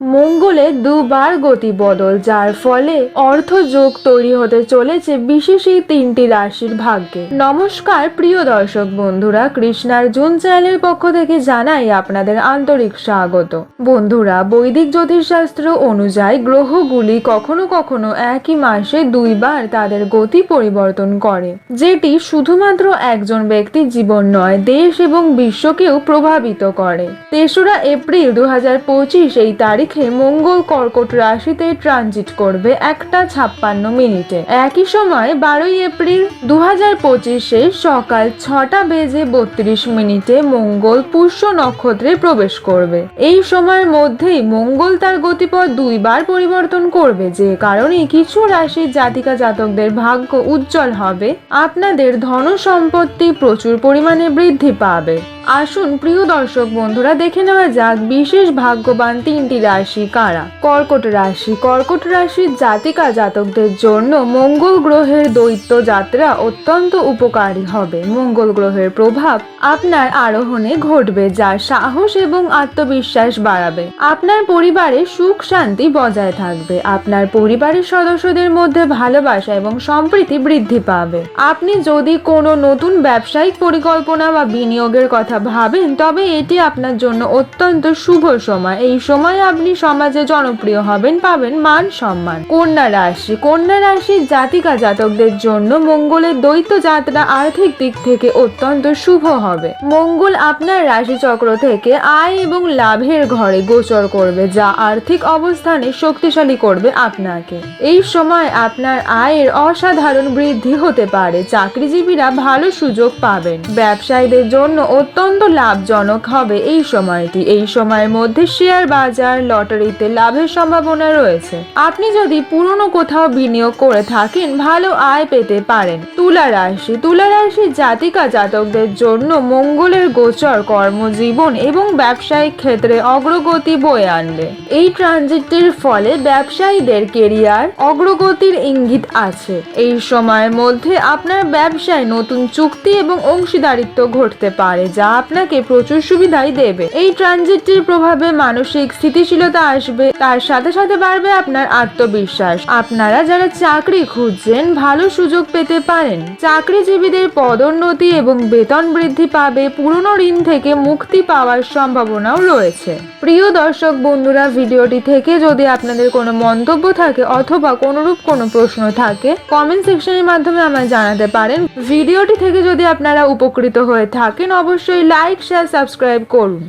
মঙ্গলে দুবার গতি বদল, যার ফলে অর্থ যোগ তৈরি হতে চলেছে বিশেষ এই তিনটি রাশির ভাগ্যে। নমস্কার, প্রিয় দর্শক বন্ধুরা কৃষ্ণার জুন চ্যানেলের পক্ষ থেকে জানাই আপনাদের আন্তরিক স্বাগত। বন্ধুরা, বৈদিক জ্যোতিষশাস্ত্র অনুযায়ী গ্রহগুলি কখনো কখনো একই মাসে দুইবার তাদের গতি পরিবর্তন করে, যেটি শুধুমাত্র একজন ব্যক্তির জীবন নয়, দেশ এবং বিশ্বকেও প্রভাবিত করে। তেসরা এপ্রিল দু হাজার পঁচিশ এই তারিখে মঙ্গল কর্কট রাশিতে ট্রানজিট করবে একটা ছাপ্পান্ন মিনিটে। একই সময় বারোই এপ্রিল দু হাজার পঁচিশে সকাল ছটা বেজে বত্রিশ মিনিটে মঙ্গল পুষ্য নক্ষত্রে প্রবেশ করবে। এই সময়ের মধ্যেই মঙ্গল তার গতিপথ দুইবার পরিবর্তন করবে, যে কারণে কিছু রাশির জাতিকা জাতকদের ভাগ্য উজ্জ্বল হবে। আপনাদের ধন সম্পত্তি প্রচুর পরিমাণে বৃদ্ধি পাবে। আসুন প্রিয় দর্শক বন্ধুরা, দেখে নেওয়া যাক বিশেষ ভাগ্যবান তিনটি রাশি কারা। কর্কট রাশি, কর্কট রাশির জাতিকা জাতকদের জন্য মঙ্গল গ্রহের দৈত্য যাত্রা অত্যন্ত উপকারী হবে। মঙ্গল গ্রহের প্রভাব আপনার আরোহণে ঘটবে যা সাহস এবং আত্মবিশ্বাস বাড়াবে। আপনার পরিবারে সুখ শান্তি বজায় থাকবে। আপনার পরিবারের সদস্যদের মধ্যে ভালোবাসা এবং সম্প্রীতি বৃদ্ধি পাবে। আপনি যদি কোনো নতুন ব্যবসায়িক পরিকল্পনা বা বিনিয়োগের কথা ভাবেন, তবে এটি আপনার জন্য অত্যন্ত শুভ সময়। এই সময় আপনি সমাজে জনপ্রিয় হবেন, পাবেন মান সম্মান। কন্যা রাশি। কন্যা রাশির জাতিকা জাতকদের জন্য মঙ্গলের দ্বৈত যাত্রা আর্থিক দিক থেকে অত্যন্ত শুভ হবে। মঙ্গল আপনার রাশি চক্র থেকে আয় এবং লাভের ঘরে গোচর করবে, যা আর্থিক অবস্থানে শক্তিশালী করবে আপনাকে। এই সময় আপনার আয়ের অসাধারণ বৃদ্ধি হতে পারে। চাকরিজীবীরা ভালো সুযোগ পাবেন। ব্যবসায়ীদের জন্য অত্যন্ত লাভজনক হবে এই সময়টি। এই সময়ের মধ্যে শেয়ার বাজার, লটারিতে লাভের সম্ভাবনা রয়েছে। আপনি যদি পুরনো কোথাও বিনিয়োগ করে থাকেন, ভালো আয় পেতে পারেন। তুলা রাশি। তুলা রাশির জাতিকা জাতকদের জন্য মঙ্গলের গোচর কর্মজীবন এবং ব্যবসায়িক ক্ষেত্রে অগ্রগতি বয়ে আনবে। এই ট্রানজিটের ফলে ব্যবসায়ীদের কেরিয়ার অগ্রগতির ইঙ্গিত আছে। এই সময়ের মধ্যে আপনার ব্যবসায় নতুন চুক্তি এবং অংশীদারিত্ব ঘটতে পারে, যা আপনাকে প্রচুর সুবিধাই দেবে। এই ট্রানজিটটির প্রভাবে মানসিক স্থিতিশীলতা আসবে, তার সাথে সাথে বাড়বে আপনার আত্মবিশ্বাস। আপনারা যারা চাকরি খুঁজছেন, ভালো সুযোগ পেতে পারেন। চাকরিজীবীদের পদোন্নতি এবং বেতন বৃদ্ধি পাবে, পুরনো ঋণ থেকে মুক্তি পাওয়ার সম্ভাবনাও রয়েছে। প্রিয় দর্শক বন্ধুরা, ভিডিওটি থেকে যদি আপনাদের কোনো মন্তব্য থাকে অথবা কোনোরূপ কোনো প্রশ্ন থাকে কমেন্ট সেকশনের মাধ্যমে আমায় জানাতে পারেন। ভিডিওটি থেকে যদি আপনারা উপকৃত হয়ে থাকেন অবশ্যই লাইক শেয়ার সাবস্ক্রাইব করুন।